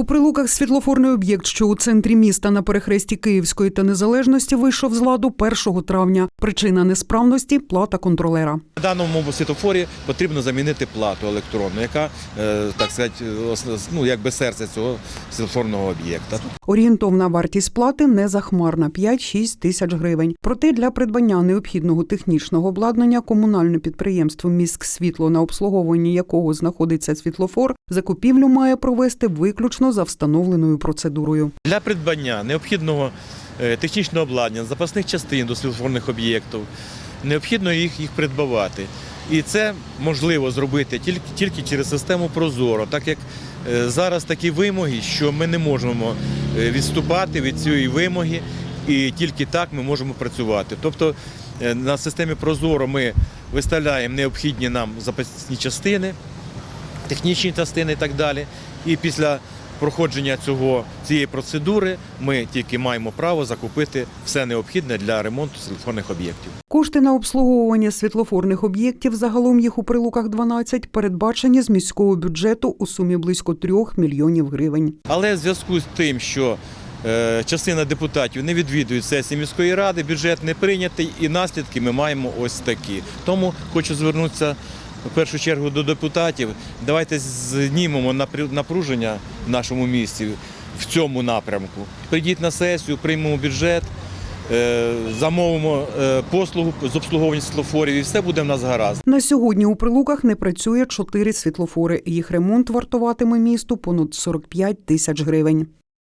У прилуках світлофорний об'єкт, що у центрі міста на перехресті Київської та Незалежності, вийшов з ладу 1 травня. Причина несправності плата контролера. На даному світофорі потрібно замінити плату електронну, яка, е, так сказати, ну, якби серце цього світлофорного об'єкта. Орієнтовна вартість плати не захмарна 5-6 тисяч гривень. Проте для придбання необхідного технічного обладнання комунальне підприємство «Міськсвітло», на обслуговуванні якого знаходиться світлофор, закупівлю має провести виключно за встановленою процедурою. Для придбання необхідного е, технічного обладнання, запасних частин до світлофорних об'єктів, необхідно їх, їх придбавати. І це можливо зробити тільки, тільки через систему Прозоро, так як е, зараз такі вимоги, що ми не можемо е, відступати від цієї вимоги, і тільки так ми можемо працювати. Тобто на системі Прозоро ми виставляємо необхідні нам запасні частини, технічні частини і так далі. І після проходження цього, цієї процедури ми тільки маємо право закупити все необхідне для ремонту телефонних об'єктів. Кошти на обслуговування світлофорних об'єктів, загалом їх у прилуках 12, передбачені з міського бюджету у сумі близько 3 мільйонів гривень. Але в зв'язку з тим, що е, частина депутатів не відвідують сесії міської ради, бюджет не прийнятий, і наслідки ми маємо ось такі. Тому хочу звернутися в першу чергу до депутатів. Давайте знімемо напруження в нашому місті в цьому напрямку. Прийдіть на сесію, приймемо бюджет. е, Замовимо е, послугу з обслуговування світлофорів і все буде в нас гаразд. На сьогодні у прилуках не працює чотири світлофори. Їх ремонт вартуватиме місту понад 45 тисяч гривень.